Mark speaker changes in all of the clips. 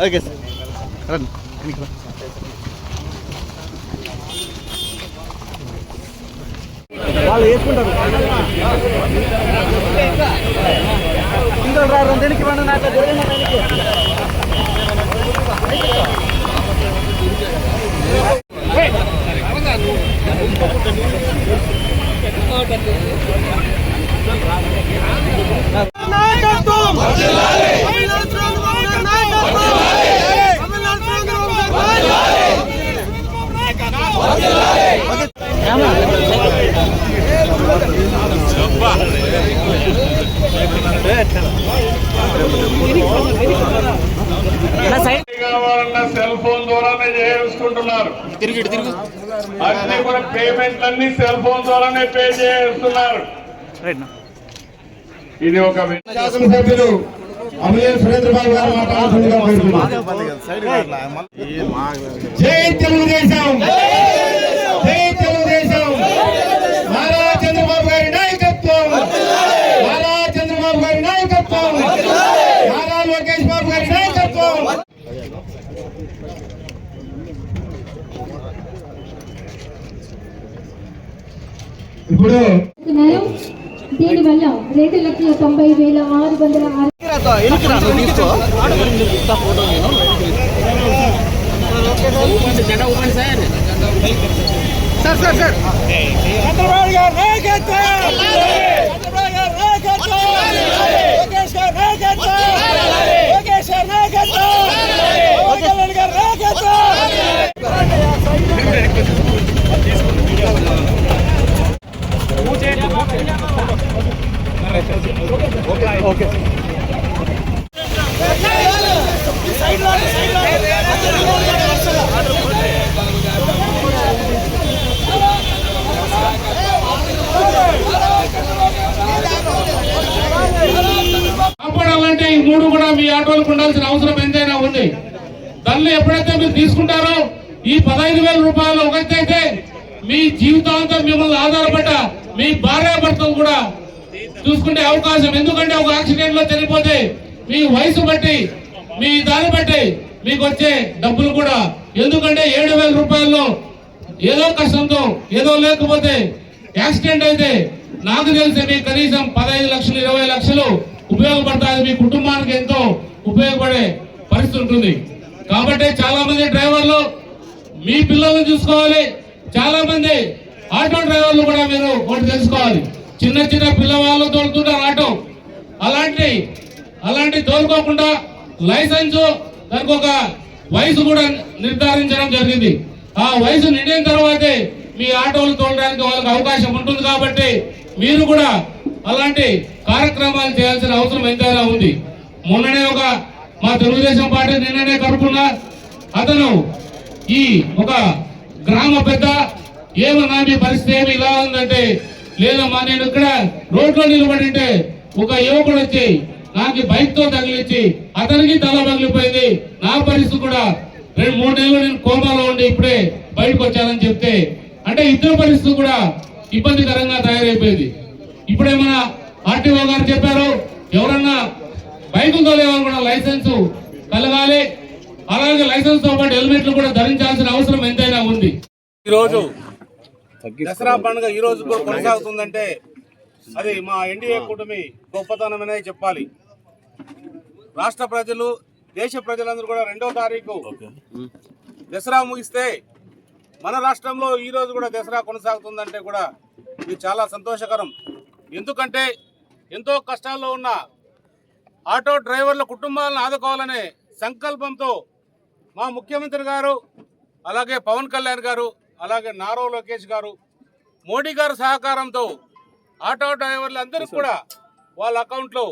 Speaker 1: Okay sir రండి వెనక్కి రా. వాళ్ళు వేసుకుంటారు ఇంకా రారు దేనికి రండి నాకు జరగండి వెనక్కి.
Speaker 2: నాయకత్వం తమిళనాడు చంద్రబాబు గారి నాయకత్వం తమిళనాడు చంద్రబాబు గారి నాయకత్వం
Speaker 3: కావాలన్న సెల్ ఫోన్ ద్వారానే చేసుకుంటున్నారు అన్ని కూడా పేమెంట్ అన్ని సెల్ ఫోన్ ద్వారానే పే చేస్తున్నారు. ఇది ఒక
Speaker 4: శాసనసభ్యులు అమలే సురేంద్రబాబు గారు మాట్లాడుతుండగా కోరుతున్నాను జై తెలుగుదేశం జై తెలుగుదేశం నారా చంద్రబాబు గారి నాయకత్వం నారా చంద్రబాబు గారి నాయకత్వం నారా లోకేష్ బాబు గారి నాయకత్వం ఇప్పుడు
Speaker 5: దీనివల్ల రెండు లక్షల తొంభై వేల ఆరు వందల ఆరు
Speaker 1: సార్ సార్ సార్
Speaker 2: చంద్రబాబు గారి నాయకత్వం చంద్రబాబు గారి నాయకత్వం లోకేష్ గారి నాయకత్వం లోకేష్ గారి నాయకత్వం పవన్ కళ్యాణ్ గారి నాయకత్వం
Speaker 1: ఓకే.
Speaker 3: కాపాడాలంటే ఈ మూడు కూడా మీ ఆటోలకు ఉండాల్సిన అవసరం ఎంతైనా ఉంది. దానిలో ఎప్పుడైతే మీరు తీసుకుంటారో ఈ పదహైదు వేల రూపాయలు ఒకటైతే మీ జీవితాంతం మిమ్మల్ని ఆధారపడ్డ మీ భార్యాభర్తలు కూడా చూసుకునే అవకాశం. ఎందుకంటే ఒక యాక్సిడెంట్లో చనిపోతే మీ వయసు బట్టి మీ దాన్ని బట్టి మీకు వచ్చే డబ్బులు కూడా. ఎందుకంటే ఏడు వేల రూపాయల్లో ఏదో కష్టంతో ఏదో లేకపోతే యాక్సిడెంట్ అయితే నాకు తెలిసి మీకు కనీసం పదహైదు లక్షలు ఇరవై లక్షలు ఉపయోగపడతాయి మీ కుటుంబానికి ఎంతో ఉపయోగపడే పరిస్థితి ఉంటుంది. కాబట్టి చాలా మంది డ్రైవర్లు మీ పిల్లల్ని చూసుకోవాలి. చాలా మంది ఆటో డ్రైవర్లు కూడా మీరు ఒకటి తెలుసుకోవాలి. చిన్న చిన్న పిల్లవాళ్ళు తోలుతుంటారు ఆటో. అలాంటి అలాంటి తోలుకోకుండా లైసెన్స్ దానికి ఒక వయసు కూడా నిర్ధారించడం జరిగింది. ఆ వయసు నిండిన తర్వాతే మీ ఆటోలు తోలడానికి వాళ్ళకి అవకాశం ఉంటుంది కాబట్టి మీరు కూడా అలాంటి కార్యక్రమాలు చేయాల్సిన అవసరం ఎంతైనా ఉంది. మొన్ననే ఒక మా తెలుగుదేశం పార్టీ నిన్ననే కనుక్కున్నా అతను ఈ ఒక గ్రామ పెద్ద ఏమన్నా మీ పరిస్థితి ఏమి ఇలా ఉందంటే లేదమ్మా నేను ఇక్కడ రోడ్లో నిలబడింటే ఒక యువకుడు వచ్చి నాకు బైక్తో తగిలించి అతనికి తల పగిలిపోయింది. నా పరిస్థితి కూడా రెండు మూడు నెలలు నేను కోమాలో ఉండి ఇప్పుడే బయటకు వచ్చానని చెప్తే అంటే ఇద్దరు పరిస్థితి కూడా ఇబ్బందికరంగా తయారైపోయింది. ఇప్పుడేమన్నా ఆర్టీఓ గారు చెప్పారు ఎవరన్నా బైక్ తోలేవారు కూడా లైసెన్స్ కలగాలి. అలాగే లైసెన్స్తో పాటు హెల్మెట్లు కూడా ధరించాల్సిన అవసరం ఎంతైనా ఉంది.
Speaker 6: ఈరోజు దసరా పండుగ ఈ రోజు కూడా కొనసాగుతుందంటే అది మా ఎన్డీఏ కూటమి గొప్పతనమనే చెప్పాలి. రాష్ట్ర ప్రజలు దేశ ప్రజలందరూ కూడా రెండో తారీఖు దసరా ముగిస్తే మన రాష్ట్రంలో ఈ రోజు కూడా దసరా కొనసాగుతుందంటే కూడా ఇది చాలా సంతోషకరం. ఎందుకంటే ఎంతో కష్టాల్లో ఉన్న ఆటో డ్రైవర్ల కుటుంబాలను ఆదుకోవాలనే సంకల్పంతో మా ముఖ్యమంత్రి గారు అలాగే పవన్ కళ్యాణ్ గారు అలాగే నారో లోకేష్ గారు మోడీ గారు సహకారంతో ఆటో డ్రైవర్లు అందరికీ కూడా వాళ్ళ అకౌంట్లో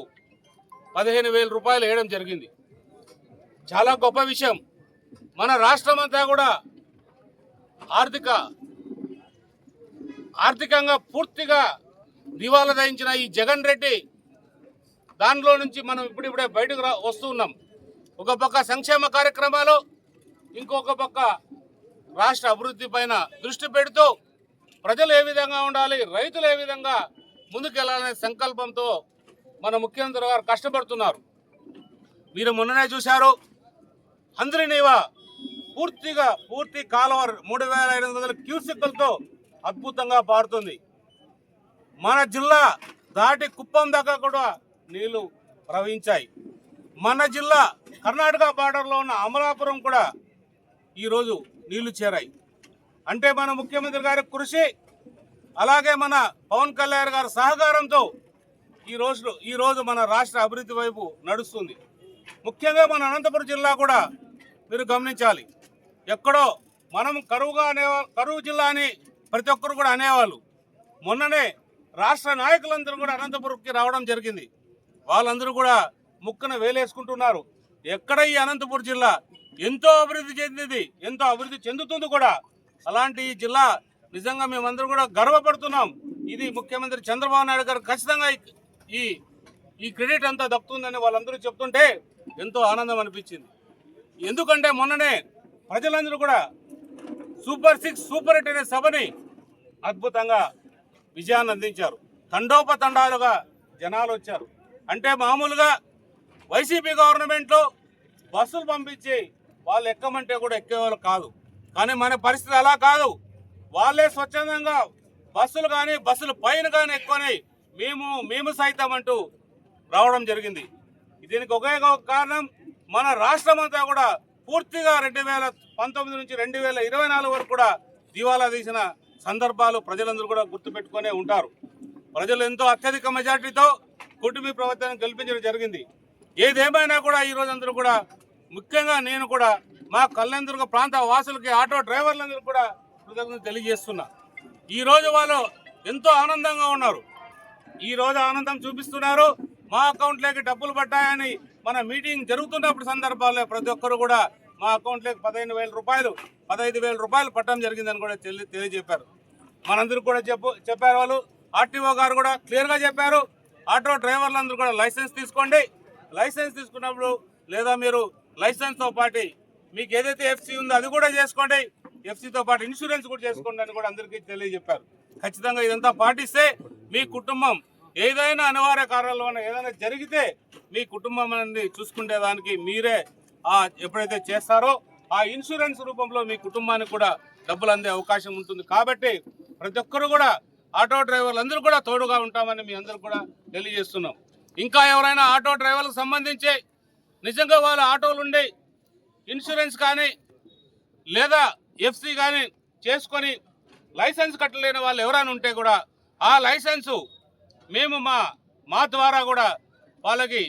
Speaker 6: పదిహేను వేల రూపాయలు వేయడం జరిగింది. చాలా గొప్ప విషయం. మన రాష్ట్రం అంతా కూడా ఆర్థిక ఆర్థికంగా పూర్తిగా దివాలా దయించిన ఈ జగన్ రెడ్డి దానిలో నుంచి మనం ఇప్పుడిప్పుడే బయటకు రా వస్తూ ఉన్నాం. ఒక పక్క సంక్షేమ కార్యక్రమాలు ఇంకొక పక్క రాష్ట్ర అభివృద్ధి పైన దృష్టి పెడుతూ ప్రజలు ఏ విధంగా ఉండాలి రైతులు ఏ విధంగా ముందుకెళ్ళాలనే సంకల్పంతో మన ముఖ్యమంత్రి గారు కష్టపడుతున్నారు. మీరు మొన్ననే చూశారు
Speaker 3: హంద్రినీవా పూర్తిగా పూర్తి కాలువ మూడు వేల ఐదు వందల క్యూసిక్లతో అద్భుతంగా పారుతుంది. మన జిల్లా దాటి కుప్పం దాకా కూడా నీళ్ళు ప్రవహించాయి. మన జిల్లా కర్ణాటక బార్డర్లో ఉన్న అమలాపురం కూడా ఈరోజు నీళ్ళు చేరాయి. అంటే మన ముఖ్యమంత్రి గారి కృషి అలాగే మన పవన్ కళ్యాణ్ గారి సహకారంతో ఈ రోజు ఈ రోజు మన రాష్ట్ర అభివృద్ధి వైపు నడుస్తుంది. ముఖ్యంగా మన అనంతపురం జిల్లా కూడా మీరు గమనించాలి. ఎక్కడో మనం కరువుగా అనే కరువు జిల్లా అని ప్రతి ఒక్కరు కూడా అనేవాళ్ళు. మొన్ననే రాష్ట్ర నాయకులందరూ కూడా అనంతపురంకి రావడం జరిగింది. వాళ్ళందరూ కూడా ముక్కన వేలేసుకుంటున్నారు. ఎక్కడ ఈ అనంతపురం జిల్లా ఎంతో అభివృద్ధి చెందింది ఎంతో అభివృద్ధి చెందుతుంది కూడా. అలాంటి ఈ జిల్లా నిజంగా మేమందరం కూడా గర్వపడుతున్నాం. ఇది ముఖ్యమంత్రి చంద్రబాబు నాయుడు గారు ఖచ్చితంగా ఈ- ఈ క్రెడిట్ అంతా దక్కుతుందని వాళ్ళందరూ చెప్తుంటే ఎంతో ఆనందం అనిపించింది. ఎందుకంటే మొన్ననే ప్రజలందరూ కూడా సూపర్ సిక్స్ సూపర్ ఎయిట్ అనే సభని అద్భుతంగా విజయాన్ని అందించారు. తండోపతండాలుగా జనాలు వచ్చారు. అంటే మామూలుగా వైసీపీ గవర్నమెంట్లో బస్సులు పంపించి వాళ్ళు ఎక్కమంటే కూడా ఎక్కేవాళ్ళు కాదు. కానీ మన పరిస్థితి అలా కాదు. వాళ్ళే స్వచ్ఛందంగా బస్సులు కానీ బస్సులు పైన కానీ ఎక్కువని మేము మేము సైతం అంటూ రావడం జరిగింది. దీనికి ఒకే ఒక కారణం మన రాష్ట్రం అంతా కూడా పూర్తిగా రెండు వేల పంతొమ్మిది నుంచి రెండు వేల ఇరవై నాలుగు వరకు కూడా దివాలా తీసిన సందర్భాలు ప్రజలందరూ కూడా గుర్తుపెట్టుకునే ఉంటారు. ప్రజలు ఎంతో అత్యధిక మెజార్టీతో కుటుంబీ ప్రభుత్వాన్ని గెలిపించడం జరిగింది. ఏదేమైనా కూడా ఈ రోజు అందరూ కూడా ముఖ్యంగా నేను కూడా మా కళ్యాణదుర్గ ప్రాంత వాసులకి ఆటో డ్రైవర్లందరూ కూడా కృతజ్ఞత తెలియజేస్తున్నా. ఈ రోజు వాళ్ళు ఎంతో ఆనందంగా ఉన్నారు. ఈ రోజు ఆనందం చూపిస్తున్నారు. మా అకౌంట్లోకి డబ్బులు పడ్డాయని మన మీటింగ్ జరుగుతున్నప్పుడు సందర్భాల్లో ప్రతి ఒక్కరు కూడా మా అకౌంట్లోకి పదిహేను వేల రూపాయలు పదహైదు వేల రూపాయలు పట్టడం జరిగిందని కూడా తెలి తెలియజెప్పారు మనందరూ కూడా చెప్పు చెప్పారు వాళ్ళు. ఆర్టీఓ గారు కూడా క్లియర్గా చెప్పారు. ఆటో డ్రైవర్లందరూ కూడా లైసెన్స్ తీసుకోండి. లైసెన్స్ తీసుకున్నప్పుడు లేదా మీరు లైసెన్స్తో పాటు మీకు ఏదైతే ఎఫ్సీ ఉందో అది కూడా చేసుకోండి. ఎఫ్సీతో పాటు ఇన్సూరెన్స్ కూడా చేసుకోండి అని కూడా అందరికీ తెలియజెప్పారు. ఖచ్చితంగా ఇదంతా పాటిస్తే మీ కుటుంబం ఏదైనా అనివార్య కారణాల ఏదైనా జరిగితే మీ కుటుంబం అనేది చూసుకునే దానికి మీరే ఆ ఎప్పుడైతే చేస్తారో ఆ ఇన్సూరెన్స్ రూపంలో మీ కుటుంబానికి కూడా డబ్బులు అందే అవకాశం ఉంటుంది. కాబట్టి ప్రతి ఒక్కరు కూడా ఆటో డ్రైవర్లు అందరూ కూడా తోడుగా ఉంటామని మీ అందరూ కూడా తెలియజేస్తున్నాం. ఇంకా ఎవరైనా ఆటో డ్రైవర్లకు సంబంధించి నిజంగా వాళ్ళ ఆటోలు ఉండి ఇన్సూరెన్స్ కానీ లేదా ఎఫ్సి కానీ చేసుకొని లైసెన్స్ కట్టలేని వాళ్ళు ఎవరైనా ఉంటే కూడా ఆ లైసెన్సు మేము మా మా ద్వారా కూడా వాళ్ళకి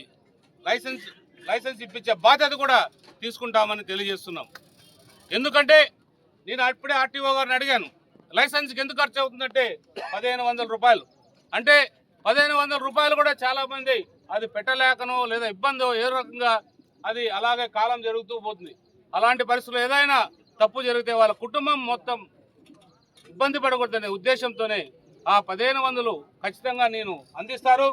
Speaker 3: లైసెన్స్ లైసెన్స్ ఇప్పించే బాధ్యత కూడా తీసుకుంటామని తెలియజేస్తున్నాం. ఎందుకంటే నేను అప్పుడే ఆర్టీఓ గారిని అడిగాను లైసెన్స్కి ఎందుకు ఖర్చు అవుతుందంటే పదిహేను వందల రూపాయలు. అంటే పదిహేను వందల రూపాయలు కూడా చాలా మంది అది పెట్టలేకనో లేదా ఇబ్బందో ఏ రకంగా అది అలాగే కాలం జరుగుతూ పోతుంది. అలాంటి పరిస్థితుల్లో ఏదైనా తప్పు జరిగితే వాళ్ళ కుటుంబం మొత్తం ఇబ్బంది పడకూడదనే ఉద్దేశంతోనే ఆ పదిహేను వందలు ఖచ్చితంగా నేను అందిస్తారు.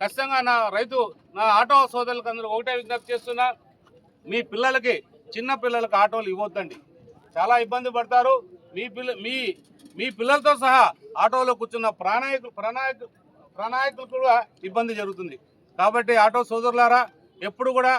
Speaker 3: ఖచ్చితంగా నా రైతు నా ఆటో సోదరులకు అందరూ ఒకటే విజ్ఞప్తి చేస్తున్నా మీ పిల్లలకి చిన్న పిల్లలకు ఆటోలు ఇవ్వద్దండి. చాలా ఇబ్బంది పడతారు. మీ పిల్ల మీ మీ పిల్లలతో సహా ఆటోలో కూర్చున్న ప్రాణాయకులు ప్రణాయకులు ప్రణాళికలు కూడా ఇబ్బంది జరుగుతుంది. కాబట్టి ఆటో సోదరులారా ఎప్పుడు కూడా